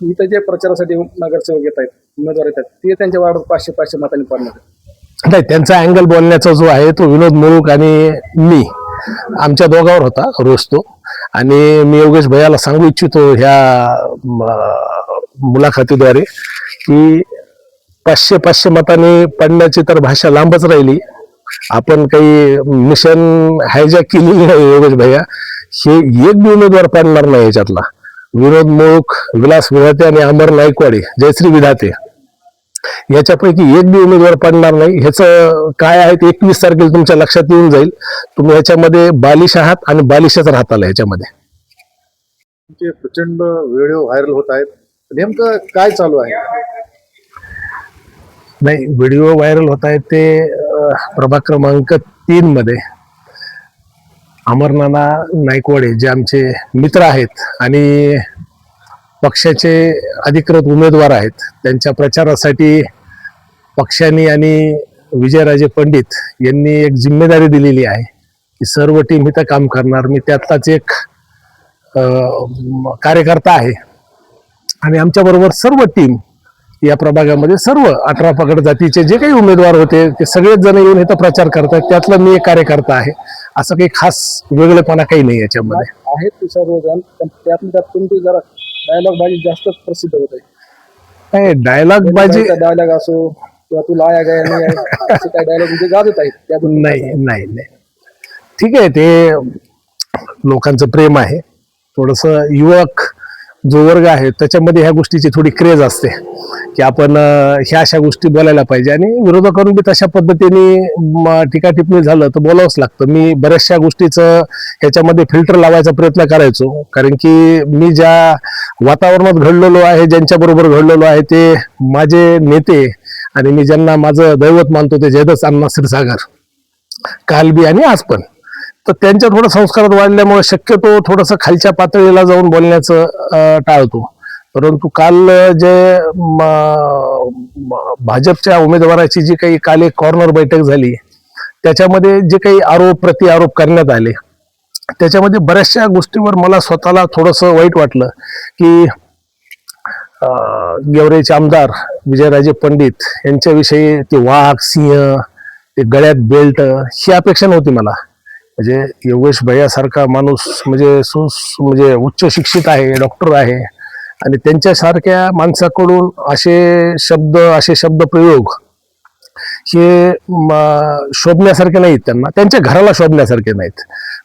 इथं जे प्रचारासाठी नगरसेवक येत आहेत उमेदवार येत आहेत ते त्यांच्या वार्डात पाचशे पाचशे मतांनी पडणार आहेत. नाही त्यांचा अँगल बोलण्याचा जो आहे तो विनोद मुळूक आणि मी आमच्या दोघांवर होता रोज तो. आणि मी योगेश भैयाला सांगू इच्छितो ह्या मुलाखतीद्वारे की पाचशे पाचशे मताने पडण्याची तर भाषा लांबच राहिली. आपण काही मिशन हायजॅक केलेली नाही योगेश भैया. हे एक बी उमेदवार पडणार नाही याच्यातला. विनोद मुळूक विलास विधाते आणि अमर नाईकवाडे जयश्री विधाते. याच्यापैकी एक बी उमेदवार पडणार नाही. ह्याचं काय आहे ते एकवीस तारखेला तुमच्या लक्षात येऊन जाईल. तुम्ही ह्याच्यामध्ये बालिश आहात आणि बालिशच राहताल ह्याच्यामध्ये. तुमचे प्रचंड व्हिडिओ व्हायरल होत आहेत. नेमकं काय चालू आहे? नाही व्हिडिओ व्हायरल होत आहेत ते प्रभाग क्रमांक तीन मध्ये. अमरनाना नायकवाडे जे आमचे मित्र आहेत आणि पक्षाचे अधिकृत उमेदवार आहेत त्यांच्या प्रचारासाठी पक्षाने आणि विजयराजे पंडित यांनी एक जिम्मेदारी दिलेली आहे की सर्व टीम इथं काम करणार. मी त्यातलाच एक कार्यकर्ता आहे. आणि आमच्याबरोबर सर्व टीम या प्रभागामध्ये सर्व अठरा पगड जातीचे जे काही उमेदवार होते ते सगळेच जण येऊन इथं प्रचार करतात. त्यातला मी एक कार्यकर्ता आहे. असं काही खास वेगळेपणा काही नाही याच्यामध्ये. आहेत ते सर्वजण पण त्यातल्या त्यात तुमची जरा डायलॉग बाजी जास्तच प्रसिद्ध होत आहे. नाही डायलॉग बाजी डायलॉग असो किंवा तुला आया गया नाही आहे असे काही डायलॉग म्हणजे गाजत आहेत. त्यातून नाही नाही नाही. ठीक आहे ते लोकांचं प्रेम आहे. थोडस युवक जो वर्ग आहे त्याच्यामध्ये ह्या गोष्टीची थोडी क्रेज असते. की आपण ह्या अशा गोष्टी बोलायला पाहिजे. आणि विरोधकांनी बी तशा पद्धतीने म, टीका टिप्पणी झालं तर बोलावंच लागतं. मी बऱ्याचशा गोष्टीचं ह्याच्यामध्ये फिल्टर लावायचा प्रयत्न करायचो. कारण की मी ज्या वातावरणात घडलेलो आहे ज्यांच्या बरोबर घडलेलो आहे ते माझे नेते आणि मी ज्यांना माझं दैवत मानतो ते जयदस अण्णा क्षीरसागर काल बी आणि आज पण. तर त्यांच्या थोडं संस्कारात वाढल्यामुळे शक्यतो थोडंसं खालच्या पातळीला जाऊन बोलण्याचं टाळतो. परंतु काल जे म, भाजपच्या उमेदवाराची जी काही काल एक कॉर्नर बैठक झाली त्याच्यामध्ये जे काही आरोप प्रति आरोप करण्यात आले त्याच्यामध्ये बऱ्याचशा गोष्टीवर मला स्वतःला थोडंसं वाईट वाटलं की गेवरेचे आमदार विजयराजे पंडित यांच्याविषयी ते वाघ सिंह ते गळ्यात बेल्ट ही अपेक्षा नव्हती मला. म्हणजे योगेश भैयासारखा माणूस म्हणजे सुस म्हणजे उच्च शिक्षित आहे डॉक्टर आहे आणि त्यांच्यासारख्या माणसाकडून असे शब्द असे शब्द प्रयोग हे शोभण्यासारखे नाहीत त्यांना. त्यांच्या घराला शोभण्यासारखे नाहीत.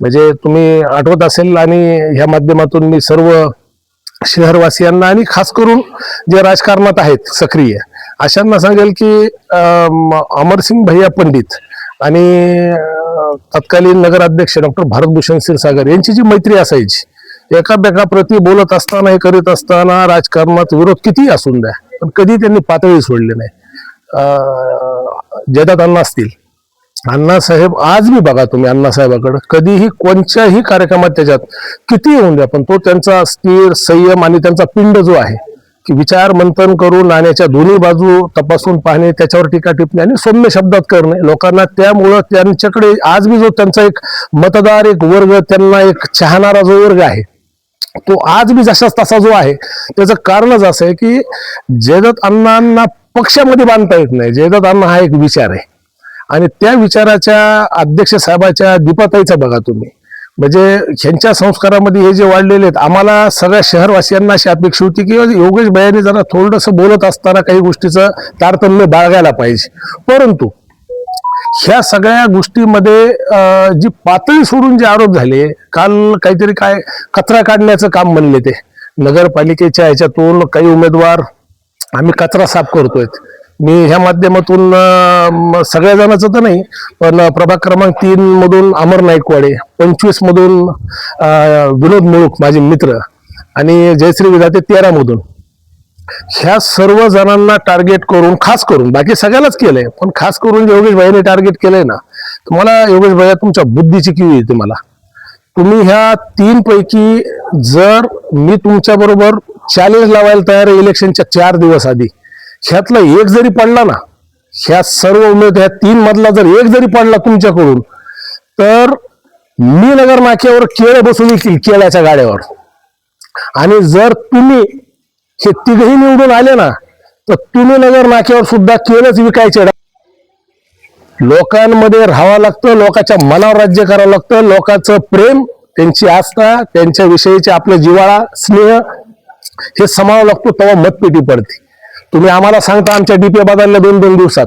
म्हणजे तुम्ही आठवत असेल आणि ह्या माध्यमातून मी सर्व शहरवासियांना आणि खास करून जे राजकारणात आहेत सक्रिय अशांना सांगेल की अमरसिंग भैया पंडित आणि तत्कालीन नगराध्यक्ष डॉक्टर भारतभूषण क्षीरसागर यांची जी मैत्री असायची एकामेकाप्रती बोलत असताना हे करीत असताना राजकारणात विरोध कितीही असून द्या पण कधी त्यांनी पातळी सोडली नाही. अं, अण्णा असतील. अण्णासाहेब आज मी बघा तुम्ही अण्णासाहेबाकडे कधीही कोणत्याही कार्यक्रमात त्याच्यात किती येऊन द्या पण तो त्यांचा स्थिर संयम आणि त्यांचा पिंड जो आहे विचार मंथन करून नाण्याच्या दोन्ही बाजू तपासून पाहणे त्याच्यावर टीका टिपणे आणि सौम्य शब्दात करणे. लोकांना त्यामुळं त्यांच्याकडे आज बी जो त्यांचा एक मतदार एक वर्ग त्यांना एक चाहणारा जो वर्ग आहे तो आज बी जसाच तसा जो आहे त्याचं कारणच असं आहे की जयदत्त अण्णांना पक्षामध्ये बांधता येत नाही. जयदत्त अण्णा हा एक विचार आहे. आणि त्या विचाराच्या अध्यक्ष साहेबाच्या दीपाताईचा बघा तुम्ही. म्हणजे ह्यांच्या संस्कारामध्ये हे जे वाढलेले आहेत आम्हाला सगळ्या शहरवासियांना अशी अपेक्षा होती की योगेश भयाने जरा थोडंसं बोलत असताना काही गोष्टीचं तारतम्य बाळगायला पाहिजे. परंतु ह्या सगळ्या गोष्टीमध्ये जी पातळी सोडून जे आरोप झाले काल काहीतरी काय कचरा काढण्याचं काम म्हणले ते. नगरपालिकेच्या ह्याच्यातून काही उमेदवार आम्ही कचरा साफ करतोय मी ह्या माध्यमातून सगळ्या जणांचं तर नाही पण प्रभाग क्रमांक तीन मधून अमर नाईकवाडे पंचवीस मधून विनोद मुळूक माझे मित्र आणि जयश्री विधाते तेरा मधून. ह्या सर्व जणांना टार्गेट करून खास करून बाकी सगळ्यालाच केलंय पण खास करून जे योगेश भाईने टार्गेट केलंय ना तर मला योगेश भाई तुमच्या बुद्धीची किवी येते मला. तुम्ही ह्या तीन पैकी जर मी तुमच्या बरोबर चॅलेंज लावायला तयार आहे इलेक्शनच्या चार दिवस आधी ह्यातला एक जरी पडला ना ह्या सर्व उमेद ह्या तीन मधला जर एक जरी पडला तुमच्याकडून तर मी नगर नाक्यावर केळ बसून येतील केळ्याच्या गाड्यावर. आणि जर तुम्ही हे तिघही निवडून आले ना तर तुम्ही नगर नाक्यावर सुद्धा केळच विकायचे. लोकांमध्ये राहावं लागतं लोकांच्या मनावर राज्य करावं लागतं लोकांचं प्रेम त्यांची आस्था त्यांच्या विषयीचे आपले जिवाळा स्नेह हे समावं लागतो तेव्हा मतपेटी पडते. तुम्ही आम्हाला सांगता आमच्या डीपी बदलल्या दोन दोन दिवसात.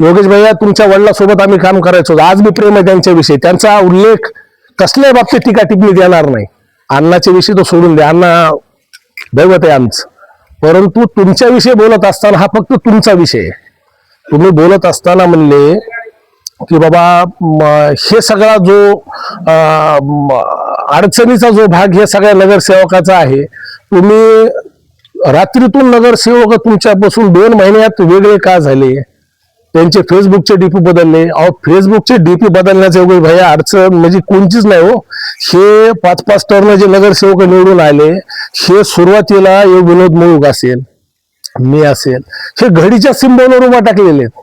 योगेश भैया तुमच्या वडिलासोबत आम्ही काम करायचो. आज मी प्रेम आहे त्यांच्याविषयी. त्यांचा उल्लेख कसल्याही बाबतीत टीका टिप्पणी देणार नाही. अण्णाच्या विषयी तो सोडून द्या. अण्णा दैवत आहे आमचं. परंतु तुमच्याविषयी बोलत असताना हा फक्त तुमचा विषय आहे. तुम्ही बोलत असताना म्हणले की बाबा हे सगळा जो अडचणीचा जो भाग हे सगळ्या नगरसेवकाचा आहे. तुम्ही रात्रीतून नगरसेवक तुमच्यापासून दोन महिन्यात वेगळे का झाले? त्यांचे फेसबुकचे डीपी बदलले. अहो फेसबुकचे डीपी बदलण्याचे वगैरे भया अडचण म्हणजे कोणतीच नाही हो. हे पाच पाच टर्न जे नगरसेवक निवडून आले हे सुरुवातीला हे विनोद मुळूक असेल मी असेल हे घडीच्या सिंबॉलवर उभा टाकलेले आहेत.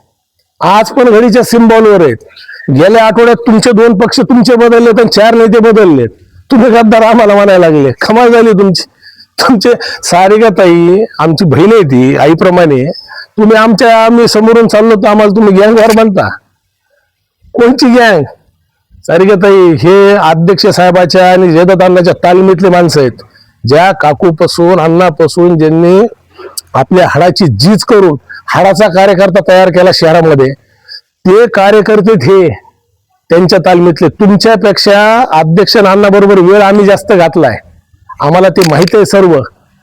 आज पण घडीच्या सिंबॉलवर आहेत. गेल्या आठवड्यात तुमचे दोन पक्ष तुमचे बदलले तर चार नेते बदललेत. तुम्ही गद्दार आम्हाला म्हणायला लागले. कमाल झाली तुमची. तुमचे सारिका ताई आमची बहीण आहे ती आईप्रमाणे. तुम्ही आमच्या आम्ही समोरून चाललो तर आम्हाला तुम्ही गँगवर बनता कोणची गँग? सारिका ताई हे अध्यक्ष साहेबाच्या आणि जयदत्त अण्णाच्या तालमीतले माणसं आहेत. ज्या काकूपासून अण्णापासून ज्यांनी आपल्या हाडाची जीज करून हाडाचा कार्यकर्ता तयार केला शहरामध्ये ते कार्यकर्ते हे त्यांच्या तालमीतले. तुमच्यापेक्षा अध्यक्ष अण्णा बरोबर वेळ आम्ही जास्त घातलाय. आम्हाला ते माहीत आहे सर्व.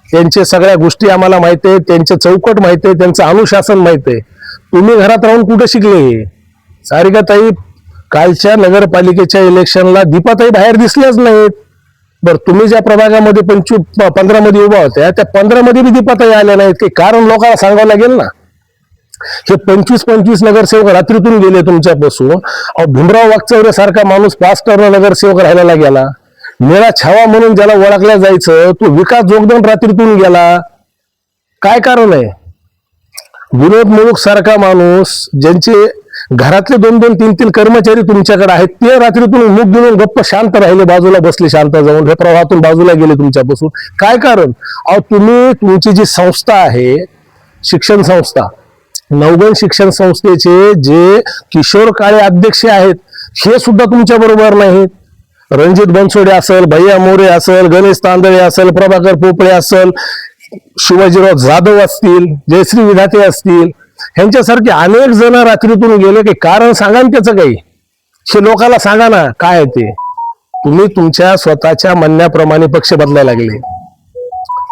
त्यांचे सगळ्या गोष्टी आम्हाला माहीत आहे त्यांचे चौकट माहीत आहे त्यांचं अनुशासन माहीत आहे. तुम्ही घरात राहून कुठे शिकले हे? सारिकाताई कालच्या नगरपालिकेच्या इलेक्शनला दीपाताई बाहेर दिसल्याच नाहीत. बर तुम्ही ज्या प्रभागामध्ये पंचवीस पंधरा मध्ये उभा होत्या त्या पंधरा मध्ये बी दीपाताई आल्या नाहीत. की कारण लोकांना सांगावं लागेल ना? हे पंचवीस पंचवीस नगरसेवक रात्रीतून गेले तुमच्यापासून. अहो भीमराव वागचौरे सारखा माणूस पाच टर्न नगरसेवक राहायला गेला मेळा छावा म्हणून ज्याला ओळखल्या जायचं तो विकास जोगदन रात्रीतून गेला. काय कारण आहे? विनोद मुळूक सारखा माणूस ज्यांचे घरातले दोन दोन तीन तीन कर्मचारी तुमच्याकडे आहेत ते रात्रीतून मुख घेऊन गप्प शांत राहिले बाजूला बसले शांत जाऊन हे प्रवाहातून बाजूला गेले तुमच्यापासून काय कारण? अहो तुम्ही तुमची जी संस्था आहे शिक्षण संस्था नवगण शिक्षण संस्थेचे जे किशोर काळे अध्यक्ष आहेत हे सुद्धा तुमच्या बरोबर नाहीत. रणजित बनसोडे असेल भैया मोरे असेल गणेश तांदळे असेल प्रभाकर पोपळे असेल शिवाजीराव जाधव असतील जयश्री विधाते असतील ह्यांच्यासारखे अनेक जण रात्रीतून गेले की कारण सांगा ना त्याचं काही. हे लोकांना सांगा ना काय आहे ते. तुम्ही तुमच्या स्वतःच्या म्हणण्याप्रमाणे पक्ष बदलायला लागले.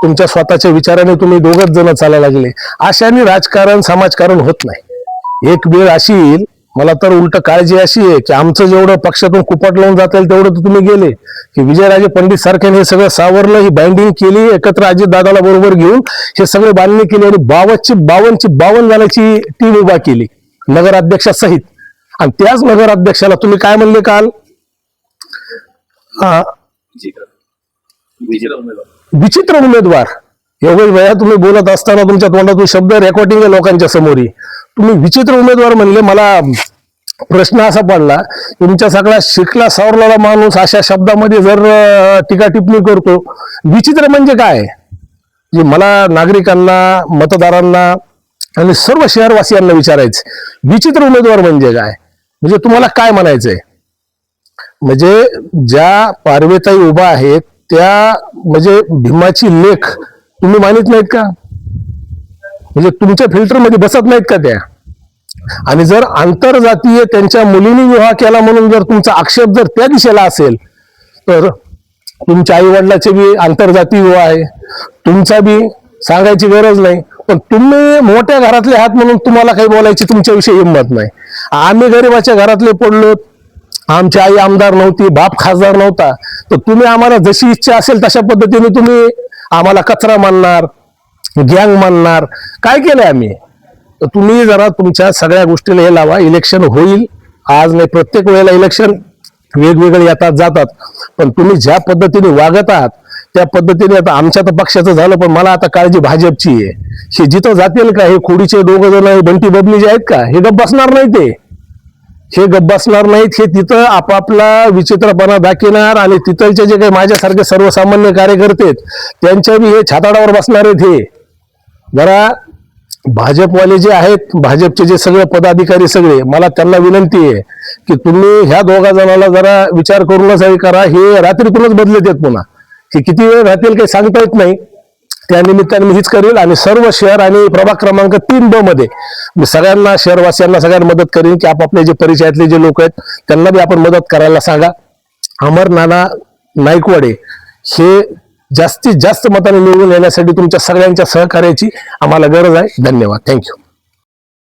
तुमच्या स्वतःच्या विचाराने तुम्ही दोघच जण चालायला लागले. अशाने राजकारण समाजकारण होत नाही. एक वेळ अशी येईल मला तर उलट काळजी अशी आहे की आमचं जेवढं पक्षातून कुपट लावून जाता येईल तेवढं तर तुम्ही गेले. की विजयराजे पंडित सारख्याने हे सगळं सावरलं ही बाइंडिंग केली एकत्र अजित दादाला बरोबर घेऊन हे सगळे बांधणी केली आणि बावनची बावनची बावन्न जणांची टीम उभा केली नगराध्यक्षासहित. आणि त्याच नगराध्यक्षाला तुम्ही काय म्हणले काल? विचित्र उमेदवार. योगेश भैया तुम्ही बोलत असताना तुमच्या तोंडातून शब्द रेकॉर्डिंग आहे लोकांच्या समोरी तुम्ही विचित्र उमेदवार म्हणले मला प्रश्न असा पडला तुमच्या सगळा शिकला सावरलेला माणूस अशा शब्दामध्ये जर टीका टिप्पणी करतो विचित्र म्हणजे काय? जे मला नागरिकांना मतदारांना आणि सर्व शहरवासियांना विचारायचं विचित्र उमेदवार म्हणजे काय? म्हणजे तुम्हाला काय म्हणायचंय? म्हणजे ज्या पारवेताई उभा आहेत त्या म्हणजे भीमाची लेख तुम्ही मानित नाहीत का? म्हणजे तुमच्या फिल्टरमध्ये बसत नाहीत का त्या? आणि जर आंतरजातीय त्यांच्या मुलीने विवाह केला म्हणून जर तुमचा आक्षेप जर त्या दिशेला असेल तर तुमच्या आई वडिलाचे बी आंतरजातीय विवाह आहे. तुमचा बी सांगायची गरज नाही. पण तुम्ही मोठ्या घरातले आहात म्हणून तुम्हाला काही बोलायची तुमच्याविषयी हिंमत नाही. आम्ही गरीबाच्या घरातले पडलो आमची आई आमदार नव्हती बाप खासदार नव्हता. तर तुम्ही आम्हाला जशी इच्छा असेल तशा पद्धतीने तुम्ही आम्हाला कचरा मानणार गँग मानणार. काय केलंय आम्ही? तर तुम्ही जरा तुमच्या सगळ्या गोष्टीला हे लावा. इलेक्शन होईल. आज नाही प्रत्येक वेळेला इलेक्शन वेगवेगळे येतात जातात. पण तुम्ही ज्या पद्धतीने वागत आहात त्या पद्धतीने आता आमच्या तर पक्षाचं झालं पण मला आता काळजी भाजपची आहे. हे जिथं जातील का हे खोडीचे दोघ जण हे बंटी बबली जे आहेत का हे गप बसणार नाही ते. हे गप्प बसणार नाहीत हे तिथं आपापला विचित्रपणा दाखवणार आणि तिथलचे जे काही माझ्यासारखे सर्वसामान्य कार्यकर्ते आहेत त्यांच्या बी हे छाताडावर बसणार आहेत हे. जरा भाजपवाले जे आहेत भाजपचे जे सगळे पदाधिकारी सगळे मला त्यांना विनंती आहे की तुम्ही ह्या दोघा जणाला जरा विचार करूनच करा. हे रात्रीतूनच बदलत आहेत पुन्हा. हे किती वेळ राहतील काही सांगता येत नाही. त्या निमित्ताने मी हीच करेल आणि सर्व शहर आणि प्रभाग क्रमांक तीन ब मध्ये मी सगळ्यांना शहरवासियांना सगळ्यांना मदत करेन की आपापले जे परिचयातले जे लोक आहेत त्यांना बी आपण मदत करायला सांगा. अमर नाना नाईकवाडे हे जास्तीत जास्त मताने निवडून येण्यासाठी तुमच्या सगळ्यांच्या सहकार्याची आम्हाला गरज आहे. धन्यवाद. थँक्यू